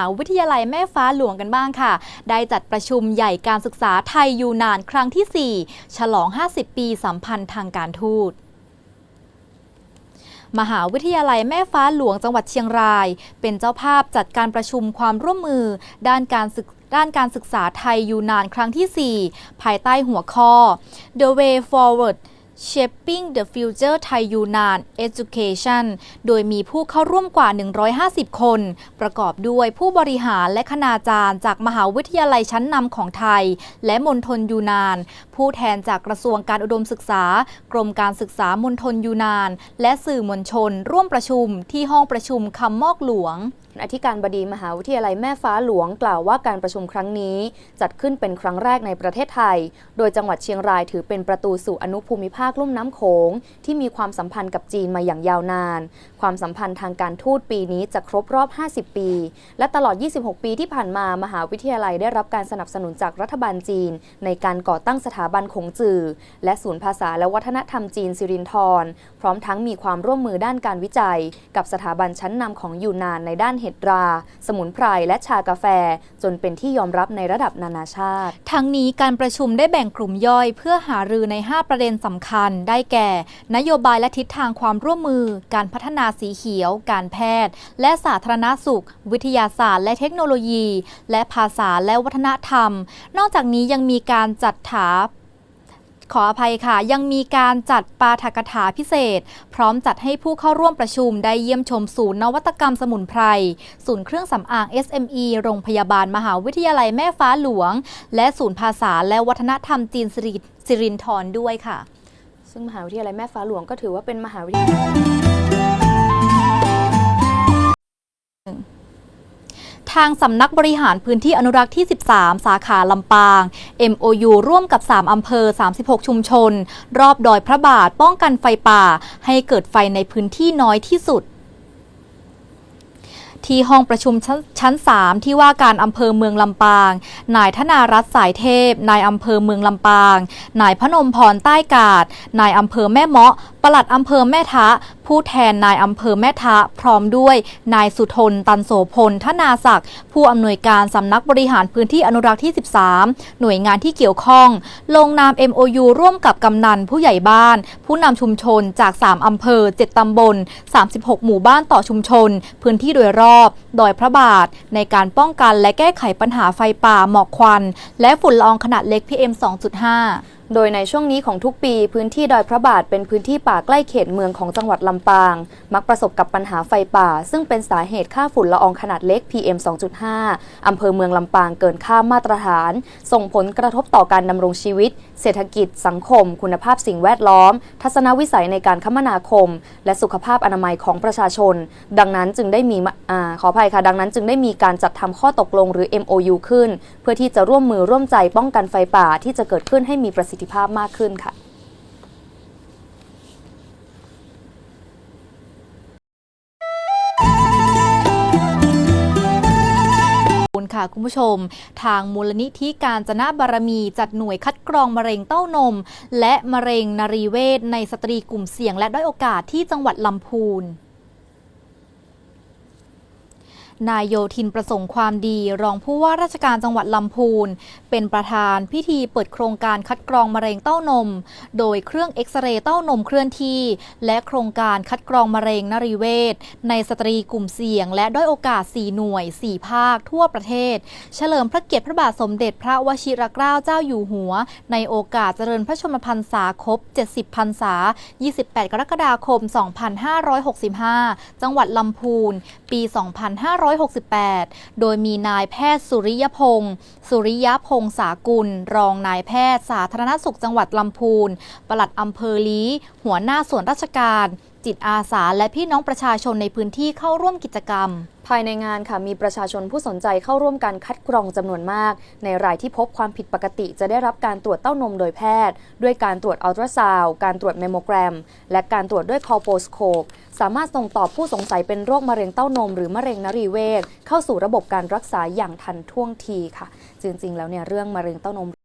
าวิทยาลัยแม่ฟ้าหลวงกันบ้างค่ะ ได้จัดประชุมใหญ่การศึกษาไทยยูนานครั้งที่ 4 ฉลอง 50 ปีสัมพันธ์ทางการทูตมหาวิทยาลัยแม่ฟ้าหลวงจังหวัดเชียงราย เป็นเจ้าภาพจัดการประชุมความร่วมมือ ด้านการศึกด้านการศึกษาไทยยูนานครั้งที่ 4 ภายใต้หัวข้อ The Way Forward Shaping the Future Thai Yunnan Education โดยมีผู้เข้าร่วมกว่า 150 คน ประกอบด้วยผู้บริหารและคณาจารย์จากมหาวิทยาลัยชั้นนำของไทย และมณฑลยูนาน ผู้แทนจากกระทรวงการอุดมศึกษา กรมการศึกษามณฑลยูนาน และสื่อมวลชน ร่วมประชุมที่ห้องประชุมคำมอกหลวง อธิการบดีมหาวิทยาลัยแม่ฟ้าหลวงกล่าวว่าการประชุมครั้งนี้ จัดขึ้นเป็นครั้งแรกในประเทศไทย โดยจังหวัดเชียงรายถือเป็นประตูสู่อนุภูมิภาคลุ่มน้ำโขงที่มีความสัมพันธ์กับจีนมาอย่างยาวนาน ความสัมพันธ์ทางการทูตปีนี้จะครบรอบ 50 ปี และตลอด 26 ปีที่ผ่านมามหาวิทยาลัยได้รับการสนับสนุนจากรัฐบาลจีน ในการก่อตั้งสถาบันขงจือ และศูนย์ภาษาและวัฒนธรรมจีนสิรินธรพร้อมทั้งมีความร่วมมือด้านการวิจัย กับสถาบันชั้นนำของยูนานในด้านเหดรา สมุนไพรและชากาแฟ จนเป็นที่ยอมรับในระดับนานาชาติ ทั้งนี้การประชุมได้แบ่งกลุ่มย่อย เพื่อหารือใน 5 ประเด็นสำคัญ ได้แก่ นโยบายและทิศทางความร่วมมือ การพัฒนาสีเขียว การแพทย์ และสาธารณสุข วิทยาศาสตร์ และเทคโนโลยี และภาษาและวัฒนธรรม นอกจากนี้ยังมีการจัดถา ขออภัยค่ะ ยังมีการจัดปาฐกถาพิเศษ พร้อมจัดให้ผู้เข้าร่วมประชุมได้เยี่ยมชมศูนย์นวัตกรรมสมุนไพร ศูนย์เครื่องสำอาง SME โรงพยาบาลมหาวิทยาลัยแม่ฟ้าหลวง และศูนย์ภาษาและวัฒนธรรมจีนสิริสิรินธรด้วยค่ะ ซึ่งมหาวิทยาลัยแม่ฟ้าหลวงก็ถือว่าเป็นมหาวิทยาลัย ทางสำนักบริหารพื้นที่อนุรักษ์ที่ 13 สาขาลำปาง MOU ร่วมกับ 3 อำเภอ 36 ชุมชน รอบดอยพระบาทป้องกันไฟป่า ให้เกิดไฟในพื้นที่น้อยที่สุด ที่ห้องประชุมชั้นชั้น 3 ที่ว่าการอำเภอเมืองลำปาง นายธนารัตน์สายเทพ นายอำเภอเมืองลำปาง นายพนมพรใต้กาด นายอำเภอแม่เมาะปลัดอำเภอแม่ทะ ผู้แทนนายอำเภอแม่ทะ พร้อมด้วย นายสุทน ตันโสพลทนาศักดิ์ ผู้อำนวยการสำนักบริหารพื้นที่อนุรักษ์ที่ 13 หน่วยงานที่เกี่ยวข้อง ลงนาม MOU ร่วมกับกำนันผู้ใหญ่บ้าน ผู้นำชุมชนจาก 3 อำเภอ 7 ตำบล 36 หมู่บ้านต่อชุมชน พื้นที่โดยรอบดอยพระบาท ในการป้องกันและแก้ไขปัญหาไฟป่าหมอกควัน และฝุ่นละอองขนาดเล็ก PM 2.5 โดยในช่วงนี้ของทุกปีพื้นที่ดอยพระบาทเป็นพื้นที่ป่าใกล้เขตเมืองของจังหวัดลำปาง มักประสบกับปัญหาไฟป่า ซึ่งเป็นสาเหตุค่าฝุ่นละอองขนาดเล็ก PM 2.5 อำเภอเมืองลำปางเกินค่ามาตรฐาน ส่งผลกระทบต่อการดำรงชีวิต เศรษฐกิจ สังคม คุณภาพสิ่งแวดล้อม ทัศนวิสัยในการคมนาคม และสุขภาพอนามัยของประชาชน ดังนั้นจึงได้มีอขออภัยค่ะดังนั้นจึงได้มีการจัดทำข้อตกลงหรือ MOU ขึ้น เพื่อที่จะร่วมมือร่วมใจป้องกันไฟป่าที่จะเกิดขึ้นให้มีประสิทธิภาพมากขึ้นค่ะคุณค่ะคุณผู้ชม ทางมูลนิธิการจนะบารมี จัดหน่วยคัดกรองมะเร็งเต้านม และมะเร็งนรีเวชในสตรีกลุ่มเสี่ยงและด้อยโอกาสที่จังหวัดลำพูน นายโยธินประสงค์ความดี รองผู้ว่าราชการจังหวัดลำพูน เป็นประธานพิธีเปิดโครงการคัดกรองมะเร็งเต้านม โดยเครื่องเอ็กซเรย์เต้านมเคลื่อนที่ และโครงการคัดกรองมะเร็งนรีเวชในสตรีกลุ่มเสี่ยง และด้อยโอกาส 4 หน่วย 4 ภาค ทั่วประเทศ เฉลิมพระเกียรติพระบาทสมเด็จพระวชิรเกล้าเจ้าอยู่หัว ในโอกาสเจริญพระชนมพรรษาครบ 70 พรรษา 28 กรกฎาคม 2565 จังหวัดลำพูน ปี2568 โดยมีนายแพทย์สุริยพงศ์สุริยพงศ์สากุล รองนายแพทย์สาธารณสุขจังหวัดลำพูนปลัดอำเภอลีหัวหน้าส่วนราชการจิตอาสาและพี่น้องประชาชนในพื้นที่เข้าร่วมกิจกรรม ภายในงานค่ะมีประชาชนผู้สนใจเข้าร่วมการคัดกรองจำนวนมาก ในรายที่พบความผิดปกติจะได้รับการตรวจเต้านมโดยแพทย์ ด้วยการตรวจอัลตราซาวด์การตรวจเมมโมแกรม และการตรวจด้วยคอโปสโคปสามารถส่งต่อผู้สงสัยเป็นโรคมะเร็งเต้านม หรือมะเร็งนรีเวชเข้าสู่ระบบการรักษาอย่างทันท่วงทีค่ะ จริงๆ แล้วเนี่ยเรื่องมะเร็งเต้านม